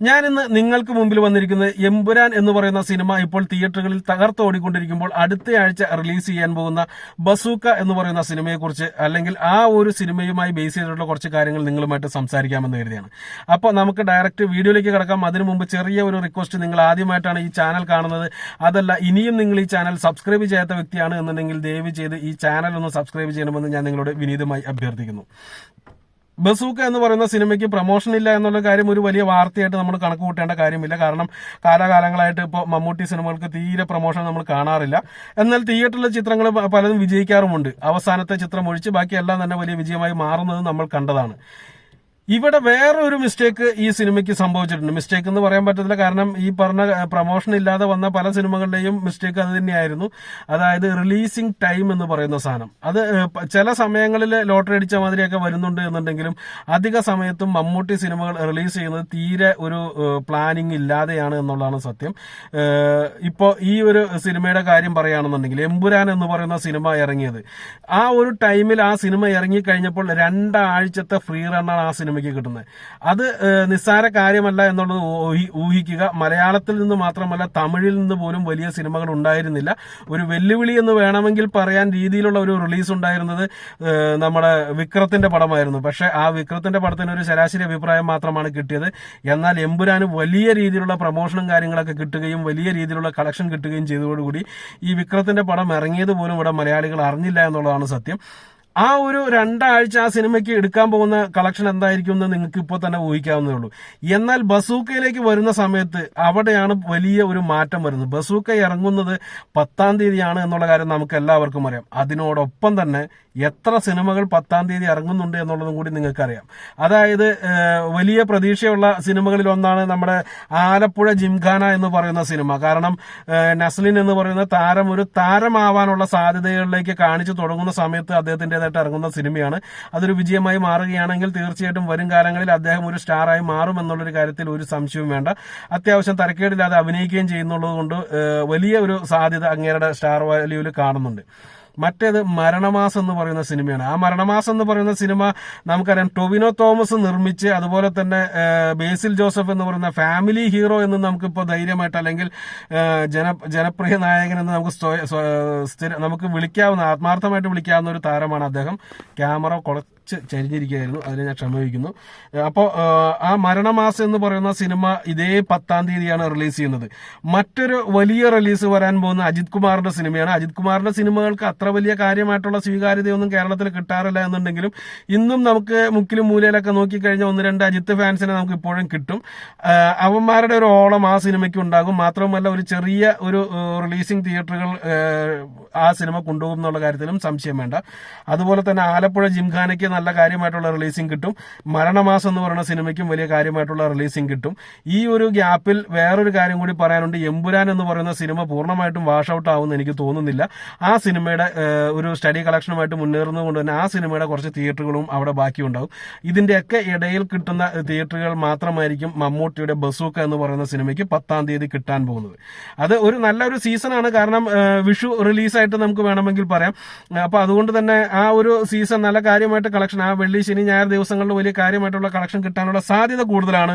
ഞാൻ ഇന്ന് നിങ്ങൾക്ക് മുമ്പിൽ വന്നിരിക്കുന്നത് എമ്പുരാൻ എന്ന് പറയുന്ന സിനിമ ഇപ്പോൾ തിയേറ്ററുകളിൽ തകർത്തോടിക്കൊണ്ടിരിക്കുമ്പോൾ അടുത്ത ആഴ്ച റിലീസ് ചെയ്യാൻ പോകുന്ന ബസൂക്ക എന്ന് പറയുന്ന സിനിമയെക്കുറിച്ച് അല്ലെങ്കിൽ ആ ഒരു സിനിമയുമായി ബേസ് ചെയ്തിട്ടുള്ള കുറച്ച് കാര്യങ്ങൾ നിങ്ങളുമായിട്ട് സംസാരിക്കാമെന്ന് കരുതിയാണ്. അപ്പോൾ നമുക്ക് ഡയറക്റ്റ് വീഡിയോയിലേക്ക് കിടക്കാം. അതിനു മുമ്പ് ചെറിയ ഒരു റിക്വസ്റ്റ് നിങ്ങൾ ആദ്യമായിട്ടാണ് ഈ ചാനൽ കാണുന്നത്. അതല്ല ഇനിയും നിങ്ങൾ ഈ ചാനൽ സബ്സ്ക്രൈബ് ചെയ്യാത്ത വ്യക്തിയാണ് എന്നുണ്ടെങ്കിൽ ദയവ് ചെയ്ത് ഈ ചാനൽ ഒന്ന് സബ്സ്ക്രൈബ് ചെയ്യണമെന്ന് ഞാൻ നിങ്ങളോട് വിനീതമായി അഭ്യർത്ഥിക്കുന്നു. ബസൂക്ക എന്ന് പറയുന്ന സിനിമയ്ക്ക് പ്രൊമോഷൻ ഇല്ല എന്നുള്ള കാര്യം ഒരു വലിയ വാർത്തയായിട്ട് നമ്മൾ കണക്ക് കൂട്ടേണ്ട കാര്യമില്ല. കാരണം കാലാകാലങ്ങളായിട്ട് ഇപ്പോൾ മമ്മൂട്ടി സിനിമകൾക്ക് തീരെ പ്രൊമോഷൻ നമ്മൾ കാണാറില്ല. എന്നാൽ തിയേറ്ററിലെ ചിത്രങ്ങൾ പലതും വിജയിക്കാറുമുണ്ട്. അവസാനത്തെ ചിത്രം ഒഴിച്ച് ബാക്കി എല്ലാം തന്നെ വലിയ വിജയമായി മാറുന്നത് നമ്മൾ കണ്ടതാണ്. ഇവിടെ വേറെ ഒരു മിസ്റ്റേക്ക് ഈ സിനിമയ്ക്ക് സംഭവിച്ചിട്ടുണ്ട്. മിസ്റ്റേക്ക് എന്ന് പറയാൻ പറ്റത്തില്ല. കാരണം ഈ പറഞ്ഞ പ്രൊമോഷൻ ഇല്ലാതെ വന്ന പല സിനിമകളുടെയും മിസ്റ്റേക്ക് അത് തന്നെയായിരുന്നു. അതായത് റിലീസിംഗ് ടൈം എന്ന് പറയുന്ന സാധനം. അത് ചില സമയങ്ങളിൽ ലോട്ടറി അടിച്ച മാതിരിയൊക്കെ വരുന്നുണ്ട് എന്നുണ്ടെങ്കിലും അധിക സമയത്തും മമ്മൂട്ടി സിനിമകൾ റിലീസ് ചെയ്യുന്നത് തീരെ ഒരു പ്ലാനിങ് ഇല്ലാതെയാണ് എന്നുള്ളതാണ് സത്യം. ഇപ്പോൾ ഇപ്പോ ഈ ഒരു സിനിമയുടെ കാര്യം പറയുകയാണെന്നുണ്ടെങ്കിൽ എമ്പുരാൻ എന്ന് പറയുന്ന സിനിമ ഇറങ്ങിയത്. ആ ഒരു ടൈമിൽ ആ സിനിമ ഇറങ്ങി കഴിഞ്ഞപ്പോൾ രണ്ടാഴ്ചത്തെ ഫ്രീ റണ്ണാണ് ആ സിനിമയ്ക്ക് കിട്ടുന്നത്. അത് നിസ്സാര കാര്യമല്ല എന്നുള്ളത് ഊഹി- ഊഹിക്കുക. മലയാളത്തിൽ നിന്ന് മാത്രമല്ല തമിഴിൽ നിന്ന് പോലും വലിയ സിനിമകൾ ഉണ്ടായിരുന്നില്ല. ഒരു വെല്ലുവിളി എന്ന് വേണമെങ്കിൽ പറയാൻ രീതിയിലുള്ള ഒരു റിലീസ് ഉണ്ടായിരുന്നത് നമ്മുടെ വിക്രത്തിന്റെ പടമായിരുന്നു. പക്ഷെ ആ വിക്രത്തിന്റെ പടത്തിന് ഒരു ശരാശരി അഭിപ്രായം മാത്രമാണ് കിട്ടിയത്. എന്നാൽ എമ്പുരാന് വലിയ രീതിയിലുള്ള പ്രൊമോഷനും കാര്യങ്ങളൊക്കെ കിട്ടുകയും വലിയ രീതിയിലുള്ള കളക്ഷൻ കിട്ടുകയും ചെയ്തതോടുകൂടി ഈ വിക്രത്തിന്റെ പടം ഇറങ്ങിയത് പോലും ഇവിടെ മലയാളികൾ അറിഞ്ഞില്ല എന്നുള്ളതാണ് സത്യം. ആ ഒരു രണ്ടാഴ്ച ആ സിനിമയ്ക്ക് എടുക്കാൻ പോകുന്ന കളക്ഷൻ എന്തായിരിക്കും എന്ന് നിങ്ങൾക്ക് ഇപ്പോൾ തന്നെ ഊഹിക്കാവുന്നേ ഉള്ളൂ. എന്നാൽ ബസൂക്കയിലേക്ക് വരുന്ന സമയത്ത് അവിടെയാണ് വലിയ ഒരു മാറ്റം വരുന്നത്. ബസൂക്ക ഇറങ്ങുന്നത് പത്താം തീയതിയാണ് എന്നുള്ള കാര്യം നമുക്ക് എല്ലാവർക്കും അറിയാം. അതിനോടൊപ്പം തന്നെ എത്ര സിനിമകൾ പത്താം തീയതി ഇറങ്ങുന്നുണ്ട് എന്നുള്ളതും കൂടി നിങ്ങൾക്കറിയാം. അതായത് വലിയ പ്രതീക്ഷയുള്ള സിനിമകളിൽ ഒന്നാണ് നമ്മുടെ ആലപ്പുഴ ജിംഖാന എന്ന് പറയുന്ന സിനിമ. കാരണം നസ്ലിൻ എന്ന് പറയുന്ന താരം ഒരു താരമാവാനുള്ള സാധ്യതകളിലേക്ക് കാണിച്ചു തുടങ്ങുന്ന സമയത്ത് അദ്ദേഹത്തിന്റെതായിട്ട് ഇറങ്ങുന്ന സിനിമയാണ്. അതൊരു വിജയമായി മാറുകയാണെങ്കിൽ തീർച്ചയായിട്ടും വരും കാലങ്ങളിൽ അദ്ദേഹം ഒരു സ്റ്റാറായി മാറും എന്നുള്ളൊരു കാര്യത്തിൽ ഒരു സംശയവും വേണ്ട. അത്യാവശ്യം തരക്കേടില്ലാതെ അഭിനയിക്കുകയും ചെയ്യുന്നുള്ളത് കൊണ്ട് വലിയ ഒരു സാധ്യത അങ്ങേരുടെ സ്റ്റാർ വാല്യൂവിൽ കാണുന്നുണ്ട്. മറ്റേത് മരണമാസം എന്ന് പറയുന്ന സിനിമയാണ്. ആ മരണമാസം എന്ന് പറയുന്ന സിനിമ നമുക്കറിയാം. ടൊവിനോ തോമസ് നിർമ്മിച്ച് അതുപോലെ തന്നെ ബേസിൽ ജോസഫ് എന്ന് പറയുന്ന ഫാമിലി ഹീറോ എന്ന് നമുക്കിപ്പോൾ ധൈര്യമായിട്ട് അല്ലെങ്കിൽ ജന ജനപ്രിയ നായകൻ എന്ന് നമുക്ക് സ്ഥിര നമുക്ക് വിളിക്കാവുന്ന ആത്മാർത്ഥമായിട്ട് വിളിക്കാവുന്ന ഒരു താരമാണ് അദ്ദേഹം. ക്യാമറ കുറച്ച് ചരിഞ്ഞിരിക്കുകയായിരുന്നു. അതിന് ഞാൻ ക്ഷമിക്കുന്നു അപ്പോൾ ആ മരണമാസം എന്ന് പറയുന്ന സിനിമ ഇതേ പത്താം തീയതിയാണ് റിലീസ് ചെയ്യുന്നത്. മറ്റൊരു വലിയ റിലീസ് വരാൻ പോകുന്ന അജിത് കുമാറിന്റെ സിനിമയാണ്. അജിത് കുമാറിന്റെ സിനിമകൾക്ക് അത്ര വലിയ കാര്യമായിട്ടുള്ള സ്വീകാര്യതയൊന്നും കേരളത്തിൽ കിട്ടാറില്ല എന്നുണ്ടെങ്കിലും ഇന്നും നമുക്ക് മുക്കിലും മൂലയിലൊക്കെ നോക്കിക്കഴിഞ്ഞാൽ ഒന്ന് രണ്ട് അജിത്ത് ഫാൻസിനെ നമുക്ക് ഇപ്പോഴും കിട്ടും. അവന്മാരുടെ ഒരു ഓളം ആ സിനിമയ്ക്ക് ഉണ്ടാകും. മാത്രമല്ല ഒരു ചെറിയ ഒരു റിലീസിംഗ് തിയേറ്ററുകൾ ആ സിനിമ കൊണ്ടുപോകും എന്നുള്ള കാര്യത്തിലും സംശയം വേണ്ട. അതുപോലെ തന്നെ ആലപ്പുഴ ജിംഖാനയ്ക്ക് നല്ല കാര്യമായിട്ടുള്ള റിലീസിംഗ് കിട്ടും. മരണമാസം എന്ന് പറയുന്ന സിനിമയ്ക്കും വലിയ കാര്യമായിട്ടുള്ള റിലീസിംഗ് കിട്ടും. ഈ ഒരു ഗ്യാപ്പിൽ വേറൊരു കാര്യം കൂടി പറയാനുണ്ട്. എമ്പുരാൻ എന്ന് പറയുന്ന സിനിമ പൂർണമായിട്ടും വാഷ് ഔട്ട് ആവുമെന്ന് എനിക്ക് തോന്നുന്നില്ല. ആ സിനിമയുടെ ഒരു സ്റ്റഡി കളക്ഷനുമായിട്ട് മുന്നേറുന്നത് കൊണ്ട് തന്നെ ആ സിനിമയുടെ കുറച്ച് തിയേറ്ററുകളും അവിടെ ബാക്കിയുണ്ടാവും. ഇതിന്റെയൊക്കെ ഇടയിൽ കിട്ടുന്ന തിയേറ്ററുകൾ മാത്രമായിരിക്കും മമ്മൂട്ടിയുടെ ബസൂക്ക എന്ന് പറയുന്ന സിനിമയ്ക്ക് പത്താം തീയതി കിട്ടാൻ പോകുന്നത്. അത് ഒരു നല്ലൊരു സീസണാണ് കാരണം വിഷു റിലീസായിട്ട് നമുക്ക് വേണമെങ്കിൽ പറയാം. അപ്പൊ അതുകൊണ്ട് തന്നെ ആ ഒരു സീസൺ നല്ല കാര്യമായിട്ട് കളക്ഷൻ ആ വെള്ളി ശനി ഞായർ ദിവസങ്ങളിൽ വലിയ കാര്യമായിട്ടുള്ള കളക്ഷൻ കിട്ടാനുള്ള സാധ്യത കൂടുതലാണ്.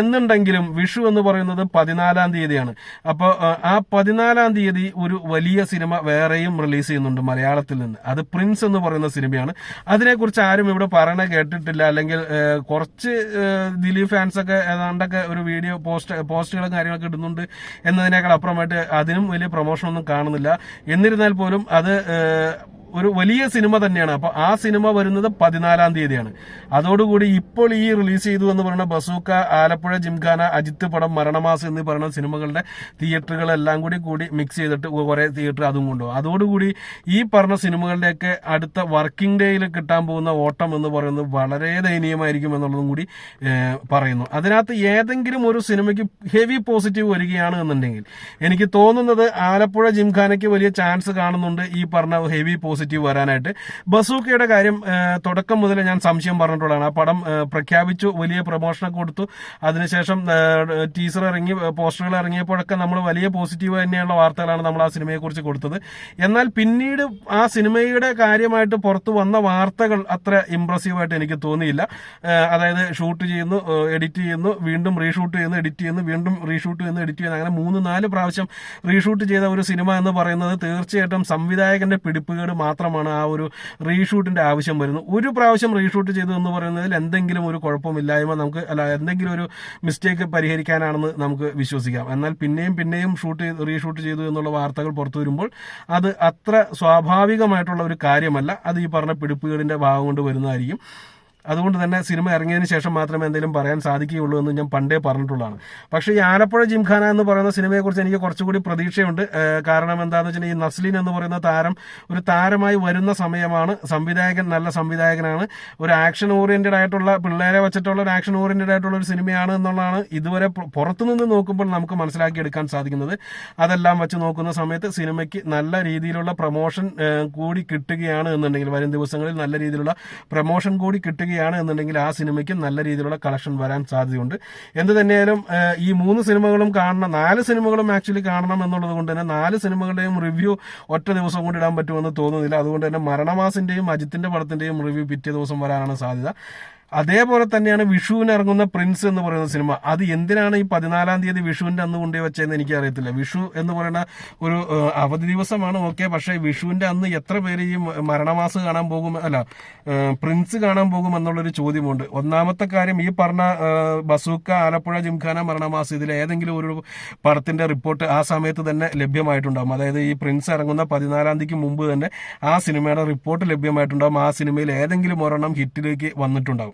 എന്നുണ്ടെങ്കിലും വിഷു എന്ന് പറയുന്നത് പതിനാലാം തീയതിയാണ്. അപ്പോൾ ആ പതിനാലാം തീയതി ഒരു വലിയ സിനിമ വേറെയും റിലീസ് ചെയ്യുന്നുണ്ട് മലയാളത്തിൽ നിന്ന്. അത് പ്രിൻസ് എന്ന് പറയുന്ന സിനിമയാണ്. അതിനെക്കുറിച്ച് ആരും ഇവിടെ പറയണ കേട്ടിട്ടില്ല. അല്ലെങ്കിൽ കുറച്ച് ദിലീപ് ഫാൻസൊക്കെ ഏതാണ്ടൊക്കെ ഒരു വീഡിയോ പോസ്റ്റ് പോസ്റ്റുകളും കാര്യങ്ങളൊക്കെ ഇടുന്നുണ്ട് എന്നതിനേക്കാൾ അപ്പുറമായിട്ട് അതിനും വലിയ പ്രൊമോഷൻ ഒന്നും കാണുന്നില്ല. എന്നിരുന്നാൽ പോലും അത് ഒരു വലിയ സിനിമ തന്നെയാണ്. അപ്പൊ ആ സിനിമ വരുന്നത് പതിനാലാം തീയതിയാണ്. അതോടുകൂടി ഇപ്പോൾ ഈ റിലീസ് ചെയ്തു എന്ന് പറയുന്ന ബസൂക്ക ആലപ്പുഴ ജിംഖാന അജിത്ത് പടം മരണമാസ് എന്ന് പറയുന്ന സിനിമകളുടെ തിയേറ്ററുകളെല്ലാം കൂടി കൂടി മിക്സ് ചെയ്തിട്ട് കുറെ തിയേറ്റർ അതും കൊണ്ടുപോകും. അതോടുകൂടി ഈ പറഞ്ഞ സിനിമകളുടെയൊക്കെ അടുത്ത വർക്കിംഗ് ഡേയിൽ കിട്ടാൻ പോകുന്ന ഓട്ടം എന്ന് പറയുന്നത് വളരെ ദയനീയമായിരിക്കും എന്നുള്ളതും കൂടി പറയുന്നു. അതിനകത്ത് ഏതെങ്കിലും ഒരു സിനിമയ്ക്ക് ഹെവി പോസിറ്റീവ് വരികയാണ് എന്നുണ്ടെങ്കിൽ എനിക്ക് തോന്നുന്നത് ആലപ്പുഴ ജിംഖാനയ്ക്ക് വലിയ ചാൻസ് കാണുന്നുണ്ട് ഈ പറഞ്ഞ ഹെവി പോസിറ്റീവ് പോസിറ്റീവ് വരാനായിട്ട്. ബസൂക്കയുടെ കാര്യം തുടക്കം മുതൽ ഞാൻ സംശയം പറഞ്ഞിട്ടുള്ളതാണ്. ആ പടം പ്രഖ്യാപിച്ചു വലിയ പ്രൊമോഷനൊക്കെ കൊടുത്തു. അതിനുശേഷം ടീസർ ഇറങ്ങി പോസ്റ്ററുകൾ ഇറങ്ങിയപ്പോഴൊക്കെ നമ്മൾ വലിയ പോസിറ്റീവ് തന്നെയുള്ള വാർത്തകളാണ് നമ്മൾ ആ സിനിമയെക്കുറിച്ച് കൊടുത്തത്. എന്നാൽ പിന്നീട് ആ സിനിമയുടെ കാര്യമായിട്ട് പുറത്തു വന്ന വാർത്തകൾ അത്ര ഇംപ്രസീവായിട്ട് എനിക്ക് തോന്നിയില്ല. അതായത് ഷൂട്ട് ചെയ്യുന്നു എഡിറ്റ് ചെയ്യുന്നു വീണ്ടും റീഷൂട്ട് ചെയ്യുന്നു എഡിറ്റ് ചെയ്യുന്നു വീണ്ടും റീഷൂട്ട് ചെയ്യുന്നു എഡിറ്റ് ചെയ്യുന്നു. അങ്ങനെ മൂന്ന് നാല് പ്രാവശ്യം റീഷൂട്ട് ചെയ്ത ഒരു സിനിമ എന്ന് പറയുന്നത് തീർച്ചയായിട്ടും സംവിധായകന്റെ പിടിപ്പുകേട് മാത്രമാണ് ആ ഒരു റീഷൂട്ടിന്റെ ആവശ്യം വരുന്നത്. ഒരു പ്രാവശ്യം റീഷൂട്ട് ചെയ്തു എന്ന് പറയുന്നതിൽ എന്തെങ്കിലും ഒരു കുഴപ്പമില്ലായ്മ നമുക്ക് അല്ല എന്തെങ്കിലും ഒരു മിസ്റ്റേക്ക് പരിഹരിക്കാനാണെന്ന് നമുക്ക് വിശ്വസിക്കാം. എന്നാൽ പിന്നെയും പിന്നെയും ഷൂട്ട് റീഷൂട്ട് ചെയ്തു എന്നുള്ള വാർത്തകൾ പുറത്തു വരുമ്പോൾ അത് അത്ര സ്വാഭാവികമായിട്ടുള്ള ഒരു കാര്യമല്ല. അത് ഈ പറഞ്ഞ പിടിപ്പുകളിന്റെ ഭാഗം കൊണ്ട് വരുന്നതായിരിക്കും. അതുകൊണ്ട് തന്നെ സിനിമ ഇറങ്ങിയതിന് ശേഷം മാത്രമേ എന്തെങ്കിലും പറയാൻ സാധിക്കുകയുള്ളൂ എന്ന് ഞാൻ പണ്ടേ പറഞ്ഞിട്ടുള്ളതാണ്. പക്ഷേ ഈ ആലപ്പുഴ ജിംഖാന എന്ന് പറയുന്ന സിനിമയെക്കുറിച്ച് എനിക്ക് കുറച്ചുകൂടി പ്രതീക്ഷയുണ്ട്. കാരണം എന്താണെന്ന് വെച്ചാൽ ഈ നസ്ലിൻ എന്ന് പറയുന്ന താരം ഒരു താരമായി വരുന്ന സമയമാണ്. സംവിധായകൻ നല്ല സംവിധായകനാണ്. ഒരു ആക്ഷൻ ഓറിയന്റഡ് ആയിട്ടുള്ള പിള്ളേരെ വെച്ചിട്ടുള്ള ഒരു ആക്ഷൻ ഓറിയന്റഡ് ആയിട്ടുള്ള ഒരു സിനിമയാണ് എന്നുള്ളതാണ് ഇതുവരെ പുറത്തുനിന്ന് നോക്കുമ്പോൾ നമുക്ക് മനസ്സിലാക്കിയെടുക്കാൻ സാധിക്കുന്നത്. അതെല്ലാം വെച്ച് നോക്കുന്ന സമയത്ത് സിനിമയ്ക്ക് നല്ല രീതിയിലുള്ള പ്രൊമോഷൻ കൂടി കിട്ടുകയാണ് എന്നുണ്ടെങ്കിൽ വരും ദിവസങ്ങളിൽ നല്ല രീതിയിലുള്ള പ്രൊമോഷൻ കൂടി കിട്ടുകയാണ് എന്നുണ്ടെങ്കിൽ ആ സിനിമയ്ക്കും നല്ല രീതിയിലുള്ള കളക്ഷൻ വരാൻ സാധ്യതയുണ്ട്. എന്ത് തന്നെയായാലും ഈ മൂന്ന് സിനിമകളും കാണണം നാല് സിനിമകളും ആക്ച്വലി കാണണം എന്നുള്ളത് കൊണ്ട് തന്നെ നാല് സിനിമകളുടെയും റിവ്യൂ ഒറ്റ ദിവസം കൊണ്ട് ഇടാൻ പറ്റുമെന്ന് തോന്നുന്നില്ല. അതുകൊണ്ട് തന്നെ മരണമാസിന്റെയും അജിത്തിന്റെ പടത്തിന്റെയും റിവ്യൂ പിറ്റേ ദിവസം വരാനാണ് സാധ്യത. അതേപോലെ തന്നെയാണ് വിഷുവിന് ഇറങ്ങുന്ന പ്രിൻസ് എന്ന് പറയുന്ന സിനിമ. അത് എന്തിനാണ് ഈ പതിനാലാം തീയതി വിഷുവിന്റെ അന്ന് കൊണ്ടേ വെച്ചതെന്ന് എനിക്ക് അറിയത്തില്ല വിഷു എന്ന് പറയുന്ന ഒരു അവധി ദിവസമാണ് ഓക്കെ പക്ഷേ വിഷുവിന്റെ അന്ന് എത്ര പേര് ഈ മരണമാസ് കാണാൻ പോകും അല്ല പ്രിൻസ് കാണാൻ പോകും എന്നുള്ളൊരു ചോദ്യമുണ്ട്. ഒന്നാമത്തെ കാര്യം ഈ പറഞ്ഞ ബസൂക്ക ആലപ്പുഴ ജിംഖാന മരണമാസ് ഇതിൽ ഏതെങ്കിലും ഒരു പടത്തിന്റെ റിപ്പോർട്ട് ആ സമയത്ത് തന്നെ ലഭ്യമായിട്ടുണ്ടാകും അതായത് ഈ പ്രിൻസ് ഇറങ്ങുന്ന പതിനാലാം തീയതിക്ക് മുമ്പ് തന്നെ ആ സിനിമയുടെ റിപ്പോർട്ട് ലഭ്യമായിട്ടുണ്ടാകും ആ സിനിമയിൽ ഏതെങ്കിലും ഒരെണ്ണം ഹിറ്റിലേക്ക് വന്നിട്ടുണ്ടാകും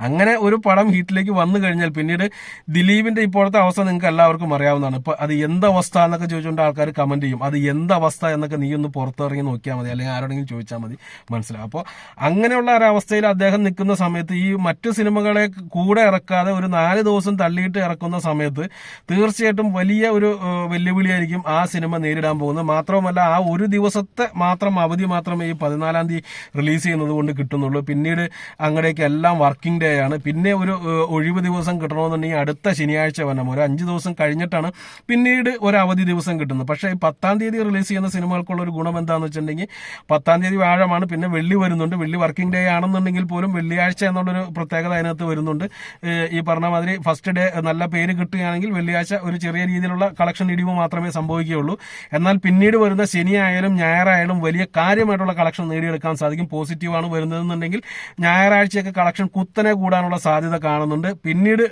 അങ്ങനെ ഒരു പടം ഹീറ്റിലേക്ക് വന്നു കഴിഞ്ഞാൽ പിന്നീട് ദിലീപിന്റെ ഇപ്പോഴത്തെ അവസ്ഥ നിങ്ങൾക്ക് എല്ലാവർക്കും അറിയാവുന്നതാണ്. ഇപ്പൊ അത് എന്തവസ്ഥ എന്നൊക്കെ ചോദിച്ചുകൊണ്ട് ആൾക്കാർ കമന്റ് ചെയ്യും. അത് എന്തവസ്ഥ എന്നൊക്കെ നീ ഒന്ന് പുറത്തിറങ്ങി നോക്കിയാൽ മതി. അല്ലെങ്കിൽ ആരോടെങ്കിലും ചോദിച്ചാൽ മതി. മനസ്സിലാവും. അപ്പോൾ അങ്ങനെയുള്ള ഒരവസ്ഥയിൽ അദ്ദേഹം നിൽക്കുന്ന സമയത്ത് ഈ മറ്റു സിനിമകളെ കൂടെ ഇറക്കാതെ ഒരു നാല് ദിവസം തള്ളിയിട്ട് ഇറക്കുന്ന സമയത്ത് തീർച്ചയായിട്ടും വലിയ ഒരു വെല്ലുവിളിയായിരിക്കും ആ സിനിമ നേരിടാൻ പോകുന്നത്. മാത്രവുമല്ല ആ ഒരു ദിവസത്തെ മാത്രം അവധി മാത്രമേ ഈ പതിനാലാം തീയതി റിലീസ് ചെയ്യുന്നത് കൊണ്ട് കിട്ടുന്നുള്ളൂ. പിന്നീട് അങ്ങടേക്ക് എല്ലാം വർക്കിംഗ് ഡേ പിന്നെ ഒരു ഒഴിവ് ദിവസം കിട്ടണമെന്നുണ്ടെങ്കിൽ അടുത്ത ശനിയാഴ്ച വരണം. ഒരു അഞ്ച് ദിവസം കഴിഞ്ഞിട്ടാണ് പിന്നീട് ഒരു അവധി ദിവസം കിട്ടുന്നത്. പക്ഷേ പത്താം തീയതി റിലീസ് ചെയ്യുന്ന സിനിമകൾക്കുള്ള ഒരു ഗുണം എന്താണെന്ന് വെച്ചിട്ടുണ്ടെങ്കിൽ പത്താം തീയതി വ്യാഴമാണ് പിന്നെ വെള്ളി വരുന്നുണ്ട്. വെള്ളി വർക്കിംഗ് ഡേ ആണെന്നുണ്ടെങ്കിൽ പോലും വെള്ളിയാഴ്ച എന്നുള്ളൊരു പ്രത്യേകത അതിനകത്ത് വരുന്നുണ്ട്. ഈ പറഞ്ഞ മാതിരി ഫസ്റ്റ് ഡേ നല്ല പേര് കിട്ടുകയാണെങ്കിൽ വെള്ളിയാഴ്ച ഒരു ചെറിയ രീതിയിലുള്ള കളക്ഷൻ ഇടിവ് മാത്രമേ സംഭവിക്കുകയുള്ളൂ. എന്നാൽ പിന്നീട് വരുന്ന ശനിയായാലും ഞായറായാലും വലിയ കാര്യമായിട്ടുള്ള കളക്ഷൻ നേടിയെടുക്കാൻ സാധിക്കും. പോസിറ്റീവാണ് വരുന്നതെന്നുണ്ടെങ്കിൽ ഞായറാഴ്ചയൊക്കെ കളക്ഷൻ കുത്തനെ കൂടാനുള്ള സാധ്യത കാണുന്നുണ്ട്. പിന്നീട്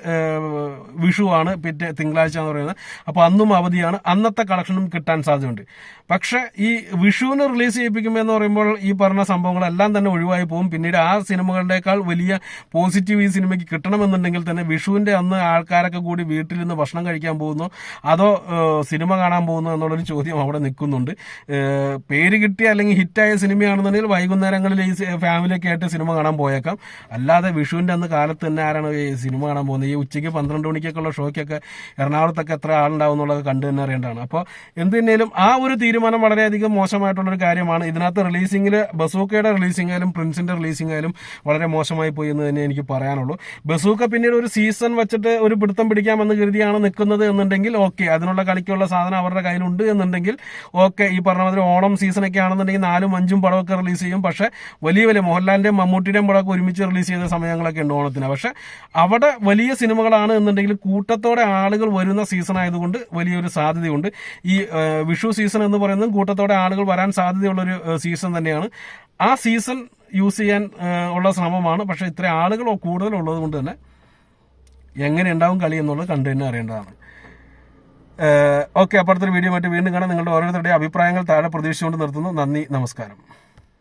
വിഷു വിഷുവാണ് പിന്നെ തിങ്കളാഴ്ച എന്ന് പറയുന്നത്. അപ്പോൾ അന്നും അവധിയാണ്. അന്നത്തെ കളക്ഷനും കിട്ടാൻ സാധ്യതയുണ്ട്. പക്ഷെ ഈ വിഷുവിന് റിലീസ് ചെയ്യിപ്പിക്കുമ്പോൾ എന്ന് പറയുമ്പോൾ ഈ പറഞ്ഞ സംഭവങ്ങളെല്ലാം തന്നെ ഒഴിവായി പോകും. പിന്നീട് ആ സിനിമകളുടേക്കാൾ വലിയ പോസിറ്റീവ് ഈ സിനിമയ്ക്ക് കിട്ടണമെന്നുണ്ടെങ്കിൽ തന്നെ വിഷുവിന്റെ അന്ന് ആൾക്കാരൊക്കെ കൂടി വീട്ടിൽ നിന്ന് ഭക്ഷണം കഴിക്കാൻ പോകുന്നു. അതോ സിനിമ കാണാൻ പോകുന്നു എന്നുള്ളൊരു ചോദ്യം അവിടെ നിൽക്കുന്നുണ്ട്. പേര് കിട്ടിയ അല്ലെങ്കിൽ ഹിറ്റായ സിനിമയാണെന്നുണ്ടെങ്കിൽ വൈകുന്നേരങ്ങളിൽ ഈ ഫാമിലിയൊക്കെ ആയിട്ട് സിനിമ കാണാൻ പോയേക്കാം. അല്ലാതെ വിഷുവിന്റെ അന്ന് കാലത്ത് തന്നെ ആരാണ് ഈ സിനിമ കാണാൻ പോകുന്നത്? ഈ ഉച്ചയ്ക്ക് പന്ത്രണ്ട് മണിക്കൊക്കെ ഉള്ള ഷോയ്ക്കൊക്കെ എറണാകുളത്തൊക്കെ എത്ര ആളുണ്ടാവും എന്നുള്ളത് കണ്ടു തന്നെ അറിയേണ്ടതാണ്. അപ്പോൾ എന്ത് ആ ഒരു തീരുമാനം വളരെയധികം മോശമായിട്ടുള്ള ഒരു കാര്യമാണ്. ഇതിനകത്ത് റിലീസിംഗിൽ ബസൂക്കയുടെ റിലീസിംഗ് ആയാലും പ്രിൻസിന്റെ റിലീസിംഗ് ആയാലും വളരെ മോശമായി പോയി എന്ന് തന്നെ എനിക്ക് പറയാനുള്ളൂ. ബസൂക്ക പിന്നീട് ഒരു സീസൺ വെച്ചിട്ട് ഒരു പിടുത്തം പിടിക്കാമെന്ന് കരുതിയാണ് നിൽക്കുന്നത് എന്നുണ്ടെങ്കിൽ ഓക്കെ അതിനുള്ള കളിക്കുള്ള സാധനം അവരുടെ കയ്യിലുണ്ട് എന്നുണ്ടെങ്കിൽ ഓക്കെ ഈ പറഞ്ഞ മാതിരി ഓണം സീസണൊക്കെ ആണെന്നുണ്ടെങ്കിൽ നാലും അഞ്ചും പടമൊക്കെ റിലീസ് ചെയ്യും. പക്ഷേ വലിയ വലിയ മോഹൻലാലിന്റെയും മമ്മൂട്ടിയുടെയും പടമൊക്കെ ഒരുമിച്ച് റിലീസ് ചെയ്ത സമയങ്ങളൊക്കെ ഉണ്ട് ഓണത്തിന്. പക്ഷെ അവിടെ വലിയ സിനിമകളാണ് എന്നുണ്ടെങ്കിൽ കൂട്ടത്തോടെ ആളുകൾ വരുന്ന സീസൺ ആയതുകൊണ്ട് വലിയൊരു സാധ്യതയുണ്ട്. ഈ വിഷു സീസൺ എന്ന് പറയുന്നത് കൂട്ടത്തോടെ ആളുകൾ വരാൻ സാധ്യതയുള്ളൊരു സീസൺ തന്നെയാണ്. ആ സീസൺ യൂസ് ചെയ്യാൻ ഉള്ള ശ്രമമാണ്. പക്ഷെ ഇത്ര ആളുകൾ കൂടുതലുള്ളത് കൊണ്ട് തന്നെ എങ്ങനെ ഉണ്ടാവും കളി എന്നുള്ളത് കണ്ടു തന്നെ അറിയേണ്ടതാണ്. ഓക്കെ അപ്പുറത്തൊരു വീഡിയോ മറ്റു വീണ്ടും കാണാൻ നിങ്ങളുടെ ഓരോരുത്തരുടെയും അഭിപ്രായങ്ങൾ താഴെ പ്രതീക്ഷിച്ചുകൊണ്ട് നിർത്തുന്നു. നന്ദി നമസ്കാരം.